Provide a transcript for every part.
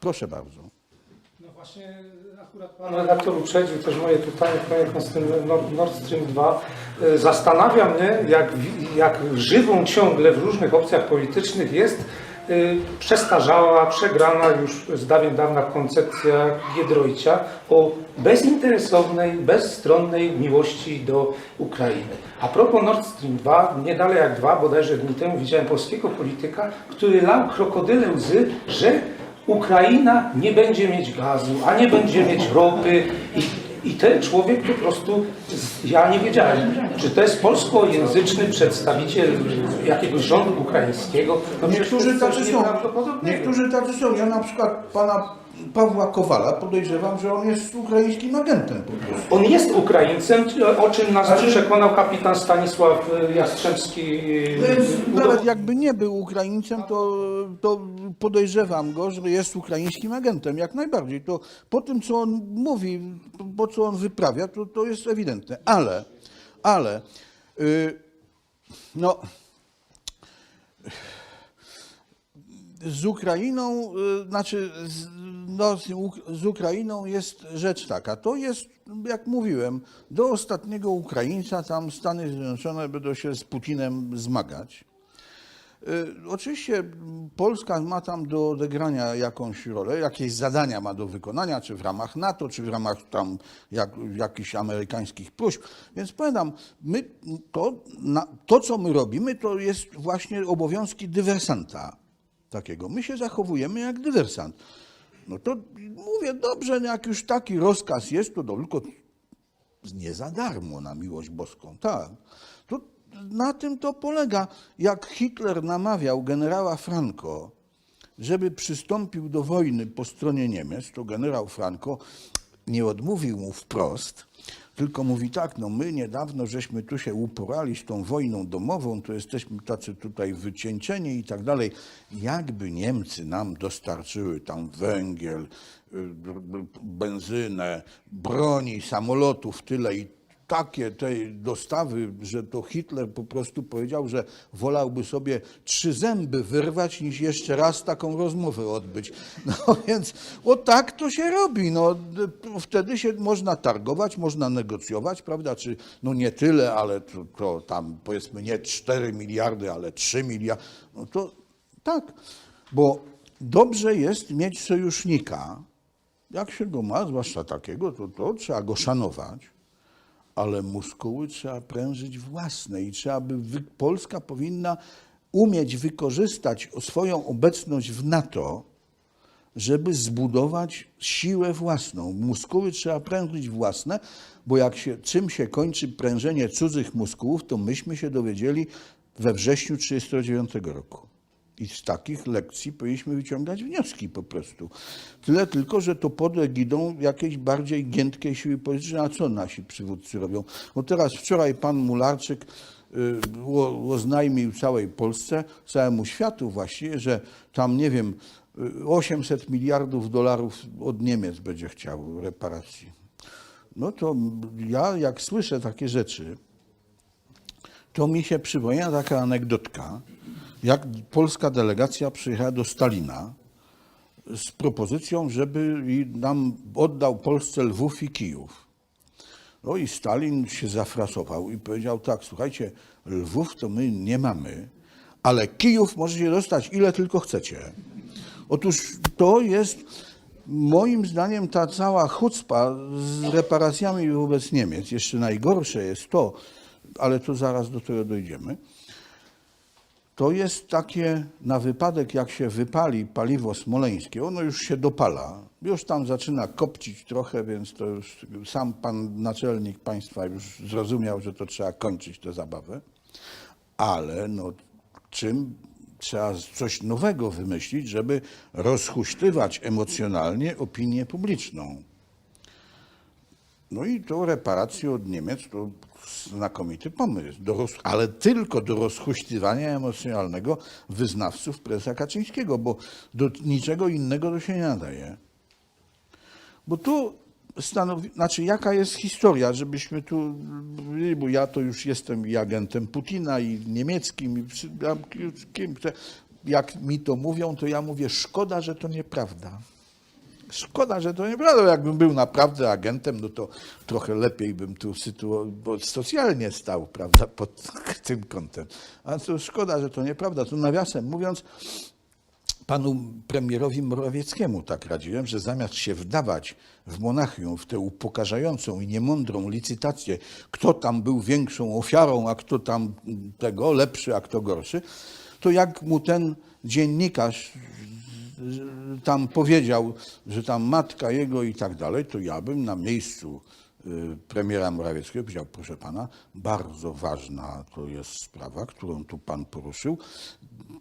Proszę bardzo. No właśnie, akurat pan redaktor uprzedził też moje pytanie poniekąd z tym Nord- Stream 2. E, Zastanawia mnie, jak, jak żywą ciągle w różnych opcjach politycznych jest e, przestarzała, przegrana już z dawien dawna koncepcja Giedroycia o bezinteresownej, bezstronnej miłości do Ukrainy. A propos Nord Stream 2, nie dalej jak dwa, bodajże dni temu widziałem polskiego polityka, który lał krokodyle łzy, że Ukraina nie będzie mieć gazu, a nie będzie mieć ropy i, i ten człowiek po prostu, ja nie wiedziałem, czy to jest polskojęzyczny przedstawiciel jakiegoś rządu ukraińskiego. No Niektórzy tacy są. Niektórzy tacy są. Ja na przykład pana Pawła Kowala podejrzewam, że on jest ukraińskim agentem po prostu. On jest Ukraińcem, o czym nas Ale- przekonał kapitan Stanisław Jastrzębski. y, Nawet jakby nie był Ukraińcem, to, to podejrzewam go, że jest ukraińskim agentem, jak najbardziej. To po tym, co on mówi, po co on wyprawia, to, to jest ewidentne. Ale, ale, y, no, z Ukrainą, y, znaczy z, z Uk- z Ukrainą jest rzecz taka. To jest, jak mówiłem, do ostatniego Ukraińca tam Stany Zjednoczone będą się z Putinem zmagać. Y, Oczywiście Polska ma tam do odegrania jakąś rolę, jakieś zadania ma do wykonania, czy w ramach NATO, czy w ramach tam jak, jakichś amerykańskich próśb. Więc powiadam, my to, na, to, co my robimy, to jest właśnie obowiązki dywersanta takiego. My się zachowujemy jak dywersant. No to mówię, dobrze, jak już taki rozkaz jest, to tylko nie za darmo, na miłość boską, tak. To na tym to polega. Jak Hitler namawiał generała Franco, żeby przystąpił do wojny po stronie Niemiec, to generał Franco nie odmówił mu wprost, tylko mówi tak, no my niedawno żeśmy tu się uporali z tą wojną domową, to jesteśmy tacy tutaj wycieńczeni i tak dalej. Jakby Niemcy nam dostarczyły tam węgiel, y, benzynę, broni, samolotów, tyle i takie te dostawy, że to Hitler po prostu powiedział, że wolałby sobie trzy zęby wyrwać, niż jeszcze raz taką rozmowę odbyć. No więc o tak to się robi. No, wtedy się można targować, można negocjować, prawda? Czy no nie tyle, ale to, to tam powiedzmy nie 4 miliardy, ale 3 miliardy. No to tak, bo dobrze jest mieć sojusznika. Jak się go ma, zwłaszcza takiego, to, to trzeba go szanować ale muskuły trzeba prężyć własne i trzeba by, Polska powinna umieć wykorzystać swoją obecność w NATO, żeby zbudować siłę własną. Muskuły trzeba prężyć własne, bo jak się, czym się kończy prężenie cudzych muskułów, to myśmy się dowiedzieli we wrześniu 1939 roku. I z takich lekcji powinniśmy wyciągać wnioski po prostu. Tyle tylko, że to pod egidą jakiejś bardziej giętkiej siły politycznej. A co nasi przywódcy robią? Bo teraz wczoraj pan Mularczyk y, oznajmił całej Polsce, całemu światu właściwie, że tam, nie wiem, y, 800 miliardów dolarów od Niemiec będzie chciał reparacji. No to ja, jak słyszę takie rzeczy, to mi się przypomina taka anegdotka, jak polska delegacja przyjechała do Stalina z propozycją, żeby nam oddał Polsce Lwów i Kijów. No i Stalin się zafrasował i powiedział tak, słuchajcie, Lwów to my nie mamy, ale Kijów możecie dostać ile tylko chcecie. Otóż to jest moim zdaniem ta cała chucpa z reparacjami wobec Niemiec. Jeszcze najgorsze jest to, ale to zaraz do tego dojdziemy. To jest takie na wypadek, jak się wypali paliwo smoleńskie, ono już się dopala, już tam zaczyna kopcić trochę, więc to już sam pan naczelnik państwa już zrozumiał, że to trzeba kończyć tę zabawę. Ale no, czym trzeba coś nowego wymyślić, żeby rozhuśtywać emocjonalnie opinię publiczną. No i to reparacje od Niemiec to znakomity pomysł, do roz, ale tylko do rozhuśtywania emocjonalnego wyznawców prezesa Kaczyńskiego, bo do niczego innego to się nie nadaje. Bo tu stanowi, znaczy jaka jest historia, żebyśmy tu, bo ja to już jestem i agentem Putina, i niemieckim, i kim, jak mi to mówią, to ja mówię, szkoda, że to nieprawda. Szkoda, że to nieprawda. Jakbym był naprawdę agentem, no to trochę lepiej bym tu sytuo- bo socjalnie stał, prawda, pod tym kątem. A to szkoda, że to nieprawda. Tu nawiasem mówiąc, panu premierowi Morawieckiemu tak radziłem, że zamiast się wdawać w Monachium, w tę upokarzającą i niemądrą licytację, kto tam był większą ofiarą, a kto tam tego lepszy, a kto gorszy, to jak mu ten dziennikarz tam powiedział, że tam matka jego i tak dalej, to ja bym na miejscu y, premiera Morawieckiego powiedział, proszę pana, bardzo ważna to jest sprawa, którą tu pan poruszył.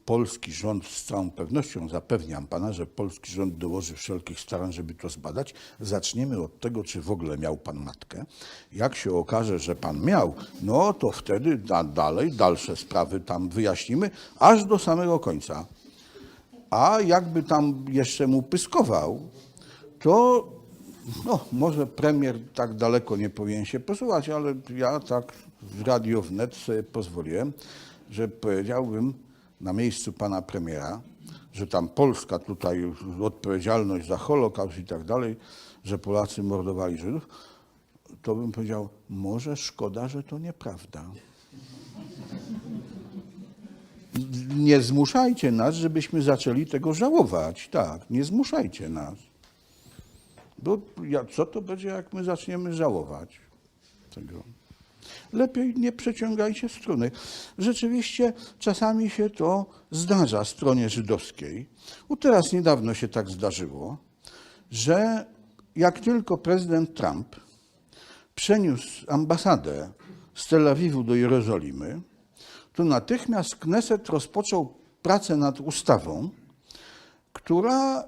Polski rząd z całą pewnością, zapewniam pana, że polski rząd dołoży wszelkich starań, żeby to zbadać. Zaczniemy od tego, czy w ogóle miał pan matkę. Jak się okaże, że pan miał, no to wtedy da, dalej, dalsze sprawy tam wyjaśnimy, aż do samego końca. A jakby tam jeszcze mu pyskował, to no, może premier tak daleko nie powinien się posuwać, ale ja tak w Radio Wnet sobie pozwoliłem, że powiedziałbym na miejscu pana premiera, że tam Polska tutaj odpowiedzialność za Holokaust i tak dalej, że Polacy mordowali Żydów, to bym powiedział, może szkoda, że to nieprawda. Nie zmuszajcie nas, żebyśmy zaczęli tego żałować. Tak, nie zmuszajcie nas. Bo co to będzie, jak my zaczniemy żałować tego? Lepiej nie przeciągajcie struny. Rzeczywiście czasami się to zdarza stronie żydowskiej. U teraz niedawno się tak zdarzyło, że jak tylko prezydent Trump przeniósł ambasadę z Tel Awiwu do Jerozolimy, to natychmiast Kneset rozpoczął pracę nad ustawą, która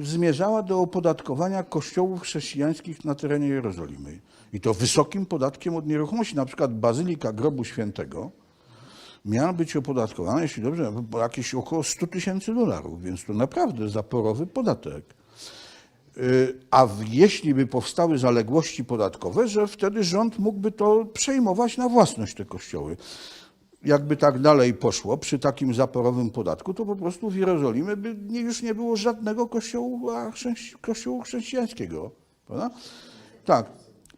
y, zmierzała do opodatkowania kościołów chrześcijańskich na terenie Jerozolimy. I to wysokim podatkiem od nieruchomości. Na przykład Bazylika Grobu Świętego miała być opodatkowana, jeśli dobrze, jakieś około 100 tysięcy dolarów, więc to naprawdę zaporowy podatek. Y, A jeśli by powstały zaległości podatkowe, że wtedy rząd mógłby to przejmować na własność te kościoły. Jakby tak dalej poszło przy takim zaporowym podatku, to po prostu w Jerozolimie by już nie było żadnego kościoła, kościołu chrześcijańskiego. Prawda? Tak.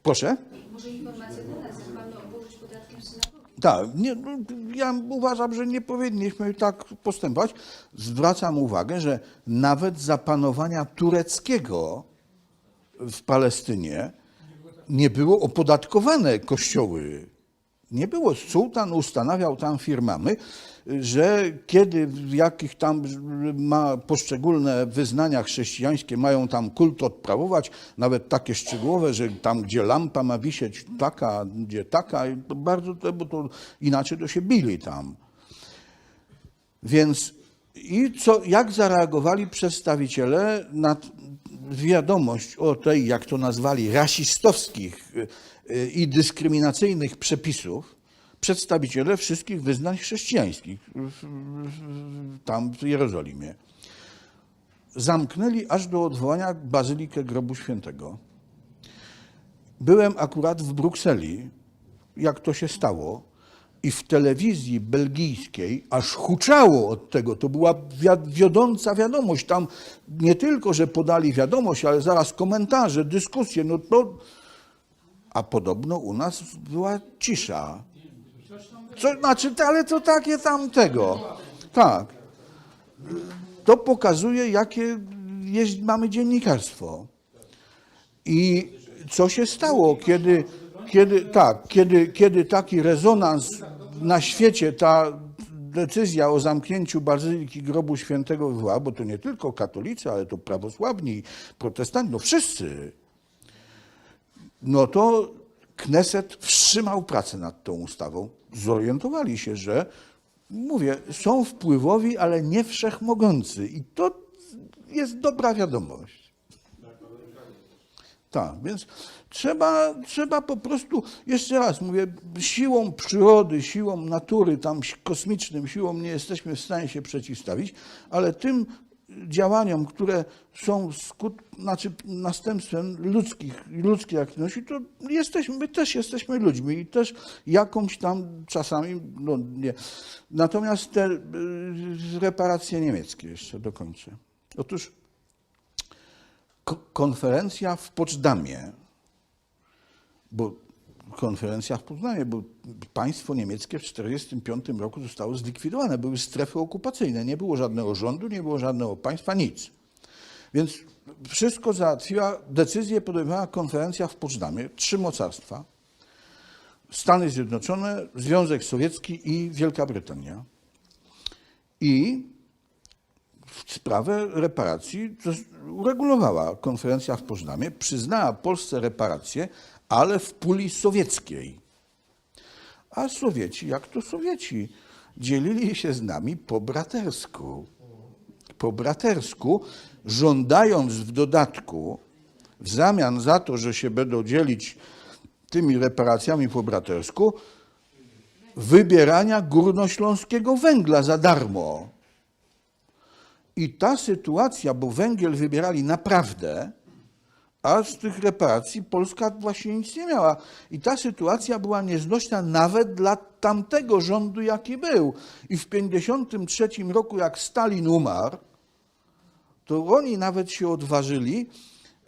Proszę? Może informacja dla nas, jak mamy obłożyć podatkiem synagogi? Tak, nie, no, ja uważam, że nie powinniśmy tak postępować. Zwracam uwagę, że nawet za panowania tureckiego w Palestynie nie było opodatkowane kościoły. Nie było. Sułtan ustanawiał tam firmamy, że kiedy w jakich tam ma poszczególne wyznania chrześcijańskie mają tam kult odprawować, nawet takie szczegółowe, że tam gdzie lampa ma wisieć taka, gdzie taka, to bardzo, to- bo to inaczej to się bili tam. Więc i co, jak zareagowali przedstawiciele na wiadomość o tej, jak to nazwali, rasistowskich y, y, i dyskryminacyjnych przepisów, przedstawiciele wszystkich wyznań chrześcijańskich tam w Jerozolimie. Zamknęli aż do odwołania Bazylikę Grobu Świętego. Byłem akurat w Brukseli, jak to się stało, i w telewizji belgijskiej aż huczało od tego. To była wi- wiodąca wiadomość. Tam nie tylko, że podali wiadomość, ale zaraz komentarze, dyskusje. No to... A podobno u nas była cisza. Co, znaczy, ale to takie tamtego. Tak. To pokazuje, jakie jest, mamy dziennikarstwo. I co się stało, kiedy, kiedy, tak, kiedy, kiedy taki rezonans na świecie, ta decyzja o zamknięciu Bazyliki Grobu Świętego wywołała, bo to nie tylko katolicy, ale to prawosławni, protestanci, no wszyscy, no to Kneset wstrzymał pracę nad tą ustawą. Zorientowali się, że, mówię, są wpływowi, ale nie wszechmogący. I to jest dobra wiadomość. Tak, więc trzeba, trzeba po prostu, jeszcze raz mówię, siłą przyrody, siłą natury, tam kosmicznym siłą nie jesteśmy w stanie się przeciwstawić, ale tym działaniom, które są skut, znaczy następstwem ludzkich, ludzkiej aktywności, to jesteśmy, my też jesteśmy ludźmi i też jakąś tam czasami, no nie. Natomiast te y, reparacje niemieckie jeszcze dokończę. Otóż ko- konferencja w Poczdamie, bo konferencja w Poznaniu, bo państwo niemieckie w 1945 roku zostało zlikwidowane, były strefy okupacyjne, nie było żadnego rządu, nie było żadnego państwa, nic. Więc wszystko załatwiła, decyzję podejmowała konferencja w Poczdamie, trzy mocarstwa, Stany Zjednoczone, Związek Sowiecki i Wielka Brytania. I sprawę reparacji uregulowała konferencja w Poznamie, przyznała Polsce reparacje, ale w puli sowieckiej. A Sowieci, jak to Sowieci, dzielili się z nami po bratersku. Po bratersku, żądając w dodatku, w zamian za to, że się będą dzielić tymi reparacjami po bratersku, wybierania górnośląskiego węgla za darmo. I ta sytuacja, bo węgiel wybierali naprawdę, a z tych reparacji Polska właśnie nic nie miała. I ta sytuacja była nieznośna nawet dla tamtego rządu, jaki był. I w 1953 roku, jak Stalin umarł, to oni nawet się odważyli,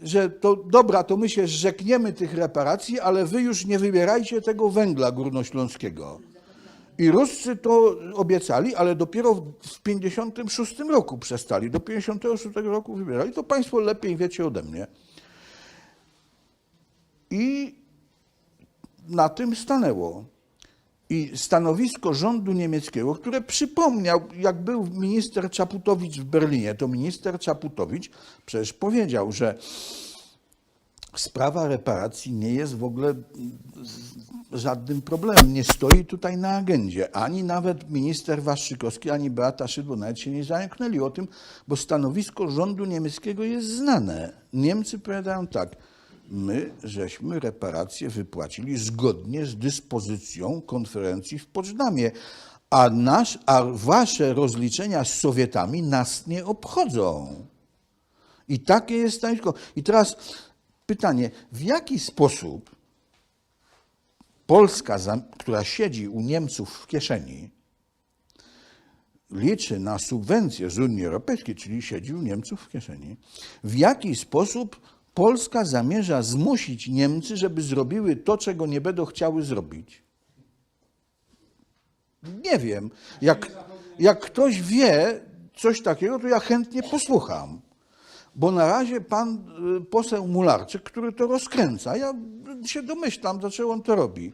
że to dobra, to my się zrzekniemy tych reparacji, ale wy już nie wybierajcie tego węgla górnośląskiego. I Ruscy to obiecali, ale dopiero w 1956 roku przestali. Do 1956 roku wybierali. To Państwo lepiej wiecie ode mnie. I na tym stanęło. I stanowisko rządu niemieckiego, które przypomniał, jak był minister Czaputowicz w Berlinie, to minister Czaputowicz przecież powiedział, że sprawa reparacji nie jest w ogóle żadnym problemem. Nie stoi tutaj na agendzie. Ani nawet minister Waszczykowski, ani Beata Szydło nawet się nie zająknęli o tym, bo stanowisko rządu niemieckiego jest znane. Niemcy powiadają tak, my żeśmy reparacje wypłacili zgodnie z dyspozycją konferencji w Poczdamie, a, nasz, a wasze rozliczenia z Sowietami nas nie obchodzą. I takie jest stanowisko. I teraz pytanie, w jaki sposób Polska, która siedzi u Niemców w kieszeni, liczy na subwencje z Unii Europejskiej, czyli siedzi u Niemców w kieszeni, w jaki sposób Polska zamierza zmusić Niemcy, żeby zrobiły to, czego nie będą chciały zrobić? Nie wiem. Jak, jak ktoś wie coś takiego, to ja chętnie posłucham. Bo na razie pan y, poseł Mularczyk, który to rozkręca, ja się domyślam, dlaczego on to robi,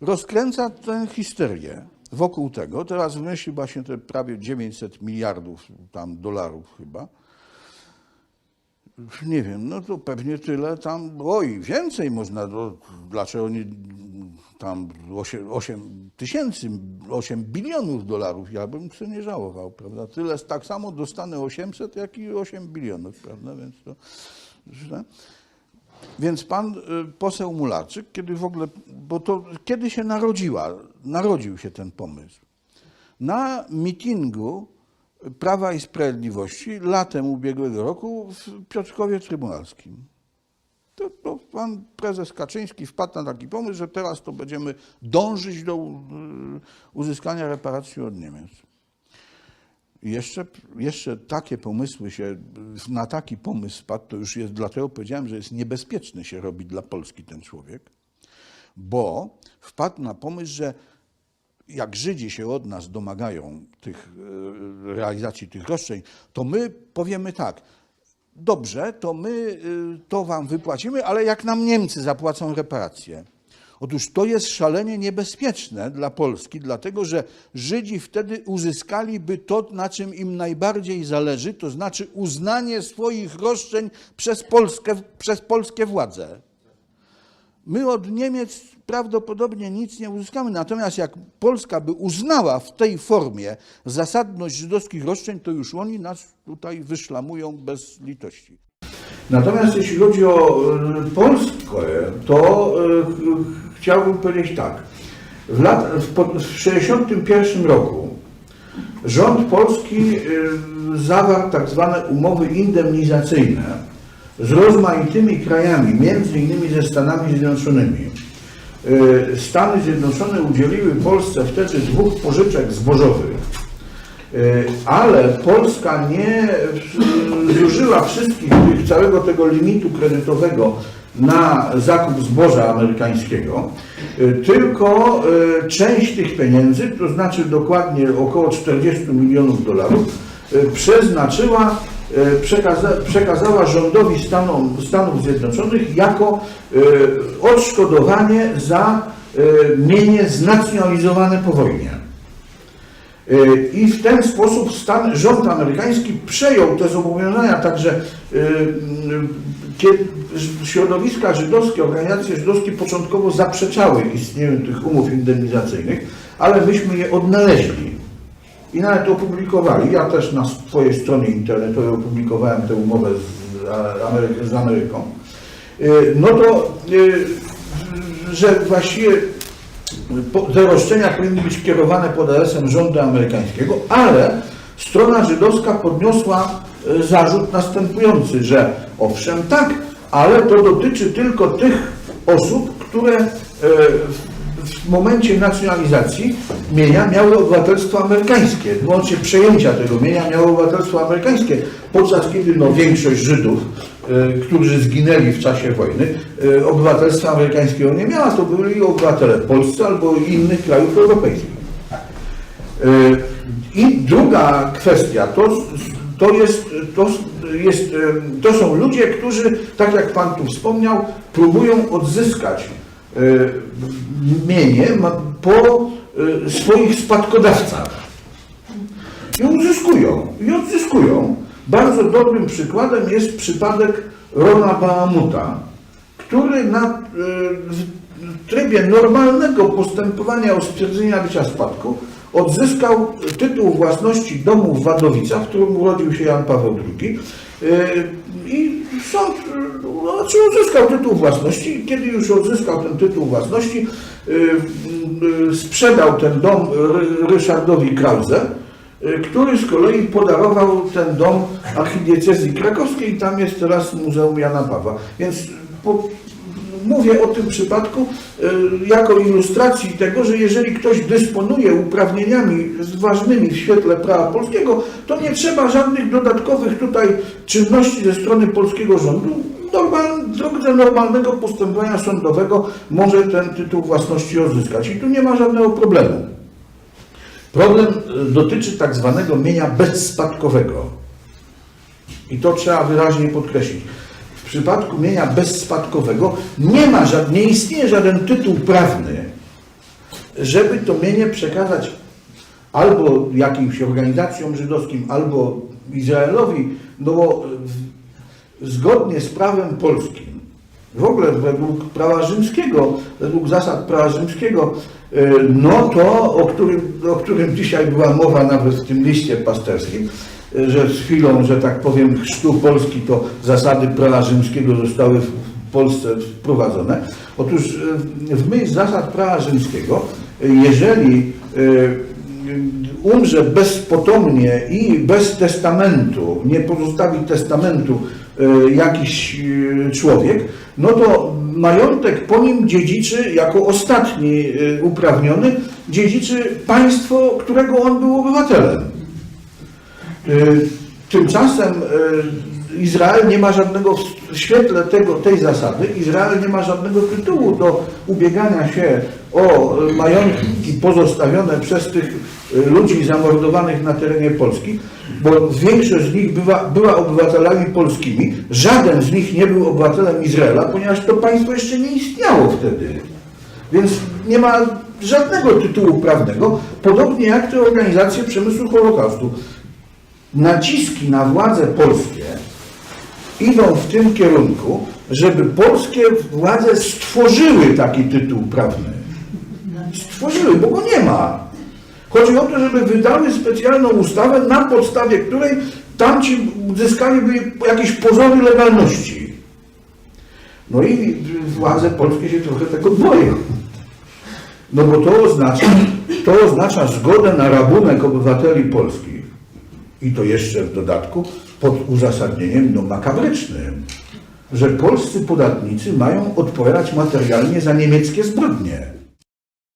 rozkręca tę histerię wokół tego. Teraz wymyślił właśnie te prawie 900 miliardów tam dolarów chyba. Nie wiem, no to pewnie tyle tam, oj, więcej można, do, dlaczego nie tam 8, 8 tysięcy, 8 bilionów dolarów, ja bym sobie nie żałował, prawda? Tyle, tak samo dostanę 800, jak i 8 bilionów, prawda? Więc to źle. Więc pan y, poseł Mularczyk, kiedy w ogóle, bo to kiedy się narodziła, narodził się ten pomysł. Na mitingu Prawa i Sprawiedliwości latem ubiegłego roku w Piotrkowie Trybunalskim. To, to pan prezes Kaczyński wpadł na taki pomysł, że teraz to będziemy dążyć do y, uzyskania reparacji od Niemiec. I Jeszcze, jeszcze takie pomysły się, na taki pomysł wpadł, to już jest, dlatego powiedziałem, że jest niebezpieczny się robi dla Polski ten człowiek, bo wpadł na pomysł, że jak Żydzi się od nas domagają tych, e, realizacji tych roszczeń, to my powiemy tak, dobrze, to my y, to wam wypłacimy, ale jak nam Niemcy zapłacą reparacje. Otóż to jest szalenie niebezpieczne dla Polski, dlatego że Żydzi wtedy uzyskaliby to, na czym im najbardziej zależy, to znaczy uznanie swoich roszczeń przez, Polskę, przez polskie władze. My od Niemiec prawdopodobnie nic nie uzyskamy. Natomiast jak Polska by uznała w tej formie zasadność żydowskich roszczeń, to już oni nas tutaj wyszlamują bez litości. Natomiast jeśli chodzi o y, Polskę, to y, ch- chciałbym powiedzieć tak. W 1961 roku rząd polski y, zawarł tak zwane umowy indemnizacyjne z rozmaitymi krajami, między innymi ze Stanami Zjednoczonymi. Y, Stany Zjednoczone udzieliły Polsce wtedy dwóch pożyczek zbożowych. Y, Ale Polska nie y, zużyła wszystkich całego tego limitu kredytowego na zakup zboża amerykańskiego, tylko część tych pieniędzy, to znaczy dokładnie około 40 milionów dolarów, przeznaczyła, przekaza, przekazała rządowi Stanom, Stanów Zjednoczonych jako y, odszkodowanie za y, mienie znacjonalizowane po wojnie. I w ten sposób stan, rząd amerykański przejął te zobowiązania, także środowiska żydowskie, organizacje żydowskie początkowo zaprzeczały istnieniu tych umów indemnizacyjnych, ale myśmy je odnaleźli i nawet opublikowali. Ja też na swojej stronie internetowej opublikowałem tę umowę z, Amery- z Ameryką. Y, No to, y, że właściwie te roszczenia powinny być kierowane pod adresem rządu amerykańskiego, ale strona żydowska podniosła e, zarzut następujący, że owszem tak, ale to dotyczy tylko tych osób, które w- momencie nacjonalizacji mienia miały obywatelstwo amerykańskie, w momencie przejęcia tego mienia miały obywatelstwo amerykańskie, podczas kiedy no, większość Żydów, e, którzy zginęli w czasie wojny, e, obywatelstwa amerykańskiego nie miała, to byli obywatele polscy albo innych krajów europejskich. E, I druga kwestia, to, to, jest, to, jest, to są ludzie, którzy, tak jak Pan tu wspomniał, próbują odzyskać mienie ma- po e, swoich spadkodawcach. I uzyskują, i odzyskują. Bardzo dobrym przykładem jest przypadek Rona Bahamuta, który na, e, w trybie normalnego postępowania o stwierdzenia bycia spadku odzyskał tytuł własności domu w Wadowicach, w którym urodził się Jan Paweł II. I sąd e, znaczy odzyskał tytuł własności kiedy już odzyskał ten tytuł własności, e, e, sprzedał ten dom Ry- Ryszardowi Krause, y, który z kolei podarował ten dom archidiecezji krakowskiej tam jest teraz Muzeum Jana Pawła. Więc po, mówię o tym przypadku y, jako ilustracji tego, że jeżeli ktoś dysponuje uprawnieniami ważnymi w świetle prawa polskiego, to nie trzeba żadnych dodatkowych tutaj czynności ze strony polskiego rządu. Normal, drodze normalnego postępowania sądowego może ten tytuł własności odzyskać i tu nie ma żadnego problemu. Problem y, dotyczy tak zwanego mienia bezspadkowego. I to trzeba wyraźnie podkreślić. Przypadku mienia bezspadkowego nie ma nie istnieje żaden tytuł prawny, żeby to mienie przekazać albo jakimś organizacjom żydowskim, albo Izraelowi, no bo zgodnie z prawem polskim, w ogóle według prawa rzymskiego, według zasad prawa rzymskiego, y, no to, o którym, o którym dzisiaj była mowa nawet w tym liście pasterskim, że z chwilą, że tak powiem, chrztu Polski, to zasady prawa rzymskiego zostały w Polsce wprowadzone. Otóż y, w myśl zasad prawa rzymskiego, jeżeli y, umrze bezpotomnie i bez testamentu, nie pozostawi testamentu y, jakiś człowiek, no to majątek po nim dziedziczy, jako ostatni uprawniony, dziedziczy państwo, którego on był obywatelem. Y, Tymczasem y, Izrael nie ma żadnego, w świetle tego, tej zasady, Izrael nie ma żadnego tytułu do ubiegania się o majątki pozostawione przez tych y, ludzi zamordowanych na terenie Polski, bo większość z nich była, była obywatelami polskimi, żaden z nich nie był obywatelem Izraela, ponieważ to państwo jeszcze nie istniało wtedy. Więc nie ma żadnego tytułu prawnego, podobnie jak te organizacje przemysłu Holokaustu naciski na władze polskie idą w tym kierunku, żeby polskie władze stworzyły taki tytuł prawny. Stworzyły, bo go nie ma. Chodzi o to, żeby wydały specjalną ustawę, na podstawie której tamci uzyskaliby jakieś pozory legalności. No i władze polskie się trochę tego boją. No bo to oznacza, to oznacza zgodę na rabunek obywateli polskich. I to jeszcze w dodatku pod uzasadnieniem no, makabrycznym, że polscy podatnicy mają odpowiadać materialnie za niemieckie zbrodnie.